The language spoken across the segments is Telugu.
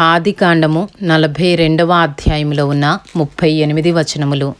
ఆదికాండము నలభై రెండవ అధ్యాయంలో ఉన్న ముప్పై ఎనిమిది వచనములు.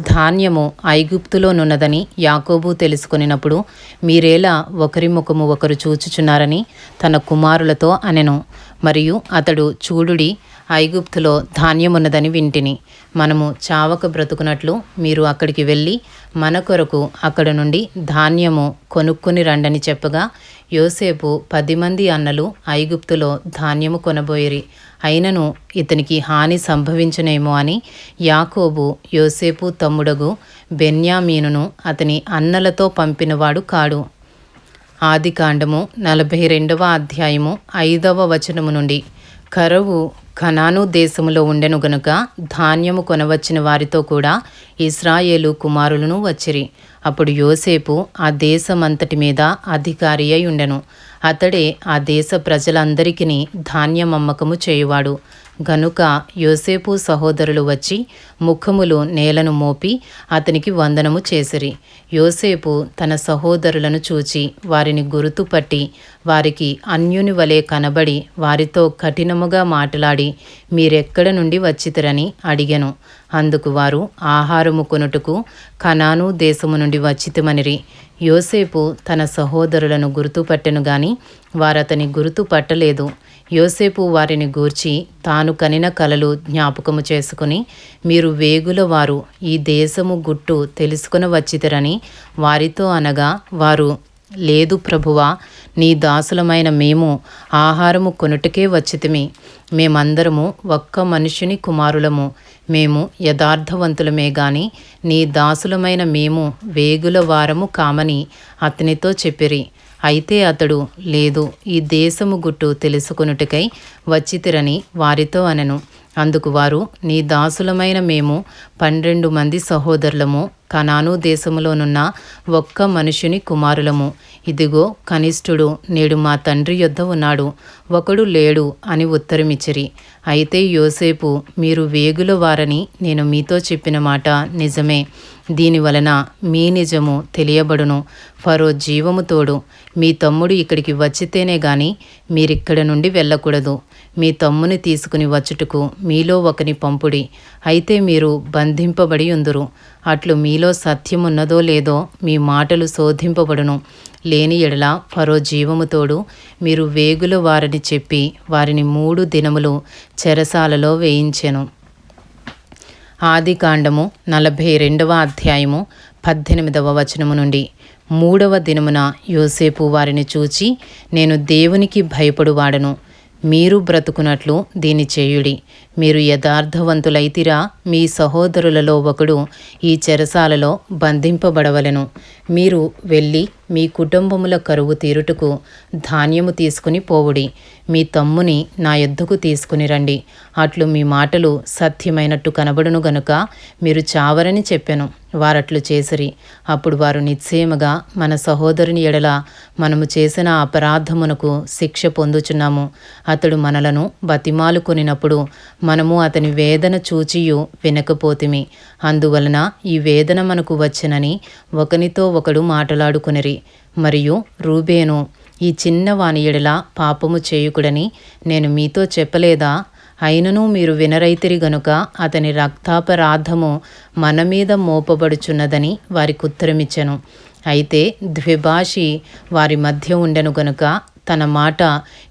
ధాన్యము ఐగుప్తులోనున్నదని యాకోబు తెలుసుకొనినప్పుడు మీరేలా ఒకరి ముఖము ఒకరు చూచుచున్నారని తన కుమారులతో అనెను. మరియు అతడు చూడుడి ఐగుప్తులో ధాన్యమున్నదని వింటిని. మనము చావక బ్రతుకున్నట్లు మీరు అక్కడికి వెళ్ళి మన కొరకు అక్కడ నుండి ధాన్యము కొనుక్కొని రండని చెప్పగా యోసేపు పది మంది అన్నలు ఐగుప్తులో ధాన్యము కొనబోయిరి. అయినను ఇతనికి హాని సంభవించునేమో అని యాకోబు యోసేపు తమ్ముడగు బెన్యామీనును అతని అన్నలతో పంపినవాడు కాడు. ఆదికాండము నలభై రెండవ అధ్యాయము ఐదవ వచనము నుండి కరువు కనాను దేశములో ఉండెను గనుక ధాన్యము కొనవచ్చిన వారితో కూడా ఇస్రాయేలు కుమారులను వచ్చిరి. అప్పుడు యోసేపు ఆ దేశమంతటి మీద అధికారి అయి ఉండెను. అతడే ఆ దేశ ప్రజలందరికీ ధాన్యం అమ్మకము చేయువాడు. గనుక యోసేపు సహోదరులు వచ్చి ముఖములు నేలను మోపి అతనికి వందనము చేసిరి. యోసేపు తన సహోదరులను చూచి వారిని గుర్తుపట్టి వారికి అన్యుని వలె కనబడి వారితో కఠినముగా మాట్లాడి మీరెక్కడ నుండి వచ్చితిరని అడిగెను. అందుకు వారు ఆహారము కొనుటకు కనాను దేశము నుండి వచ్చితమనిరి. యోసేపు తన సహోదరులను గుర్తుపట్టెను గాని వారతని గుర్తుపట్టలేదు. యోసేపు వారిని గూర్చి తాను కనిన కలలు జ్ఞాపకము చేసుకుని మీరు వేగుల వారు ఈ దేశము గుట్టు తెలుసుకుని వచ్చితరని వారితో అనగా వారు లేదు ప్రభువా నీ దాసులమైన మేము ఆహారము కొనుటకే వచ్చితిమి. మేమందరము ఒక్క మనుషుని కుమారులము. మేము యథార్థవంతులమే గాని నీ దాసులమైన మేము వేగుల వారము కామని అతనితో చెప్పిరి. అయితే అతడు లేదు ఈ దేశము గుట్టు తెలుసుకొనుటకై వచ్చితిరని వారితో అనను. అందుకు వారు నీ దాసులమైన మేము పన్నెండు మంది సహోదరులము కనాను దేశములోనున్న ఒక్క మనుషుని కుమారులము. ఇదిగో కనిష్ఠుడు నేడు మా తండ్రి యొద్ద ఉన్నాడు. ఒకడు లేడు అని ఉత్తరమిచ్చిరి. అయితే యోసేపు మీరు వేగుల వారని నేను మీతో చెప్పిన మాట నిజమే. దీని వలన మీ నిజము తెలియబడును. ఫరో జీవము తోడు. మీ తమ్ముడు ఇక్కడికి వచ్చితేనే గాని మీరిక్కడ నుండి వెళ్ళకూడదు. మీ తమ్ముని తీసుకుని వచ్చుటకు మీలో ఒకని పంపుడి. అయితే మీరు బంధింపబడి ఉందురు. అట్లు మీ మీలో సత్యమున్నదో లేదో మీ మాటలు శోధింపబడును. లేని ఎడల ఫరో జీవముతోడు మీరు వేగుల వారని చెప్పి వారిని మూడు దినములు చెరసాలలో వేయించెను. ఆదికాండము నలభై రెండవ అధ్యాయము పద్దెనిమిదవ వచనము నుండి మూడవ దినమున యోసేపు వారిని చూచి నేను దేవునికి భయపడువాడను. మీరు బ్రతుకునట్లు దీని చేయుడి. మీరు యథార్థవంతులైతిరా మీ సహోదరులలో ఒకడు ఈ చెరసాలలో బంధింపబడవలెను. మీరు వెళ్ళి మీ కుటుంబముల కరువు తీరుటకు ధాన్యము తీసుకుని పోవుడి. మీ తమ్ముని నా యొద్దకు తీసుకుని రండి. అట్లు మీ మాటలు సత్యమైనట్టు కనబడును గనుక మీరు చావరని చెప్పెను. వారట్లు చేసిరి. అప్పుడు వారు నిశ్చయముగా మన సహోదరుని ఎడల మనము చేసిన అపరాధమునకు శిక్ష పొందుచున్నాము. అతడు మనలను బతిమాలు కొనినప్పుడు మనము అతని వేదన చూచియు వినకపోతిమి. అందువలన ఈ వేదన మనకు వచ్చనని ఒకనితో ఒకడు మాట్లాడుకునిరి మరియు రూబేను ఈ చిన్న వాని ఎడల పాపము చేయుకుడని నేను మీతో చెప్పలేదా? అయినను మీరు వినరైతిరి గనుక అతని రక్తాపరాధము మన మీద మోపబడుచున్నదని వారికి ఉత్తరమిచ్చెను. అయితే ద్విభాషి వారి మధ్య ఉండెను గనుక తన మాట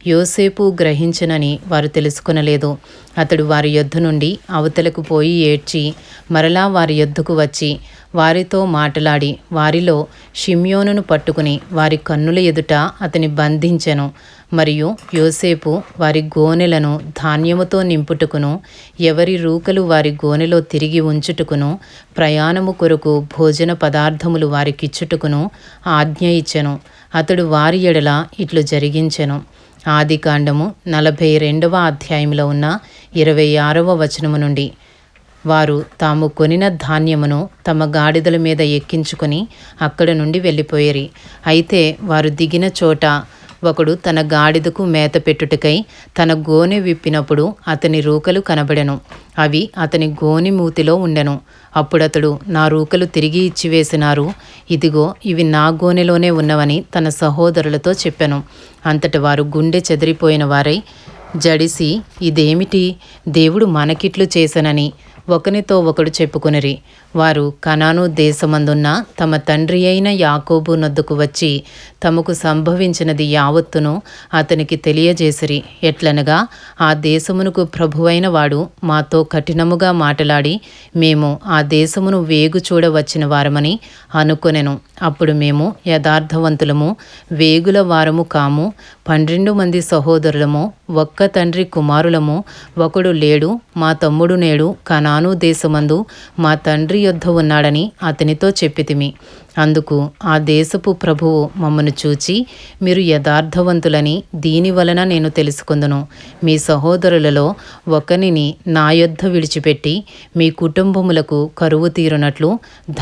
యోసేపు గ్రహించనని వారు తెలుసుకొనలేదు. అతడు వారి యొద్ద నుండి అవతలకు పోయి ఏడ్చి మరలా వారి యొద్దకు వచ్చి వారితో మాట్లాడి వారిలో షిమ్యోనును పట్టుకుని వారి కన్నుల ఎదుట అతని బంధించెను. మరియు యోసేపు వారి గోనెలను ధాన్యముతో నింపుటకును ఎవరి రూకలు వారి గోనెలో తిరిగి ఉంచుటకును ప్రయాణము కొరకు భోజన పదార్థములు వారికిచ్చుటకును ఆజ్ఞ ఇచ్చెను. అతడు వారి ఎడల ఇట్లు జరిగించెను. ఆది కాండము నలభై రెండవ అధ్యాయంలో ఉన్న ఇరవై ఆరవ వచనము నుండి వారు తాము కొనిన ధాన్యమును తమ గాడిదల మీద ఎక్కించుకొని అక్కడ నుండి వెళ్ళిపోయేరి. అయితే వారు దిగిన చోట ఒకడు తన గాడిదకు మేత పెట్టుటకై తన గోనె విప్పినప్పుడు అతని రూకలు కనబడెను. అవి అతని గోని మూతిలో ఉండెను. అప్పుడతడు నా రూకలు తిరిగి ఇచ్చివేసినారు ఇదిగో ఇవి నా గోనెలోనే ఉన్నవని తన సహోదరులతో చెప్పెను. అంతటి వారు గుండె చెదిరిపోయిన వారై జడిసి ఇదేమిటి? దేవుడు మనకిట్లు చేసనని ఒకనితో ఒకడు చెప్పుకొనిరి. వారు కనాను దేశమందున్న తమ తండ్రి అయిన యాకోబు నొద్దుకు వచ్చి తమకు సంభవించినది యావత్తును అతనికి తెలియజేసిరి. ఎట్లనగా ఆ దేశమునకు ప్రభువైన వాడు మాతో కఠినముగా మాటలాడి మేము ఆ దేశమును వేగు చూడవచ్చిన వారమని అనుకొనెను. అప్పుడు మేము యథార్థవంతులము వేగుల వారము కాము పన్నెండు మంది సహోదరులము ఒక్క తండ్రి కుమారులము ఒకడు లేడు మా తమ్ముడు నేడు కనా కనాను దేశమందు మా తండ్రి యొద్ద ఉన్నాడని అతనితో చెప్పితిమి. అందుకు ఆ దేశపు ప్రభువు మమ్మను చూచి మీరు యథార్థవంతులని దీని వలన నేను తెలుసుకుందును. మీ సహోదరులలో ఒకనిని నా యొద్ద విడిచిపెట్టి మీ కుటుంబములకు కరువు తీరునట్లు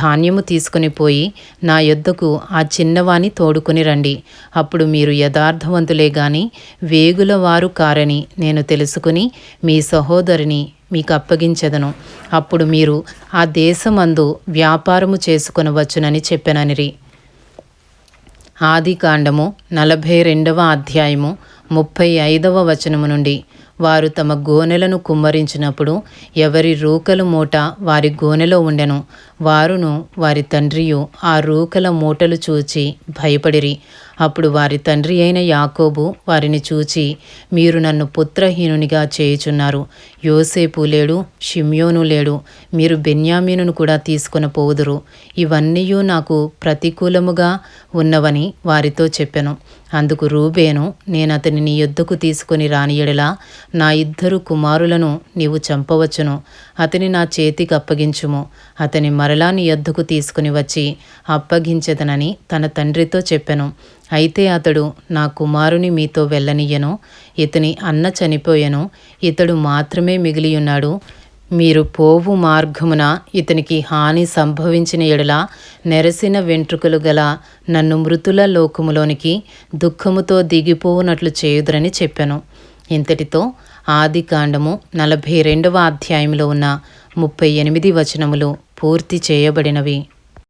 ధాన్యము తీసుకుని పోయి నా యొద్దకు ఆ చిన్నవాని తోడుకుని రండి. అప్పుడు మీరు యథార్థవంతులే గాని వేగుల వారు కారని నేను తెలుసుకుని మీ సహోదరిని మీకు అప్పగించెదను. అప్పుడు మీరు ఆ దేశమందు వ్యాపారము చేసుకొనవచ్చునని చెప్పెననిరి. ఆది కాండము నలభై రెండవ అధ్యాయము ముప్పై ఐదవ వచనము నుండి వారు తమ గోనెలను కుమ్మరించినప్పుడు ఎవరి రూకలు మూట వారి గోనెలో ఉండెను. వారును వారి తండ్రియు ఆ రూకల మూటలు చూచి భయపడిరి. అప్పుడు వారి తండ్రి అయిన యాకోబు వారిని చూచి మీరు నన్ను పుత్రహీనునిగా చేయుచున్నారు. యోసేపు లేడు షిమ్యోను లేడు. మీరు బెన్యామీనును కూడా తీసుకుని పోదురు. ఇవన్నీ నాకు ప్రతికూలముగా ఉన్నవని వారితో చెప్పెను. అందుకు రూబేను నేను అతనిని యొద్దకు తీసుకుని రానియడలా నా ఇద్దరు కుమారులను నీవు చంపవచ్చును. అతని నా చేతికి అప్పగించుము. అతని మరలా నీ యొద్దకు తీసుకుని వచ్చి అప్పగించదనని తన తండ్రితో చెప్పెను. అయితే అతడు నా కుమారుని మీతో వెళ్ళనియ్యను. ఇతని అన్న చనిపోయెను. ఇతడు మాత్రమే మిగిలియున్నాడు. మీరు పోవు మార్గమున ఇతనికి హాని సంభవించిన ఎడల నెరసిన వెంట్రుకలు గల నన్ను మృతుల లోకములోనికి దుఃఖముతో దిగిపోవునట్లు చేయుదురని చెప్పాను. ఇంతటితో ఆది కాండము నలభై రెండవ అధ్యాయంలో ఉన్న ముప్పై ఎనిమిది వచనములు పూర్తి చేయబడినవి.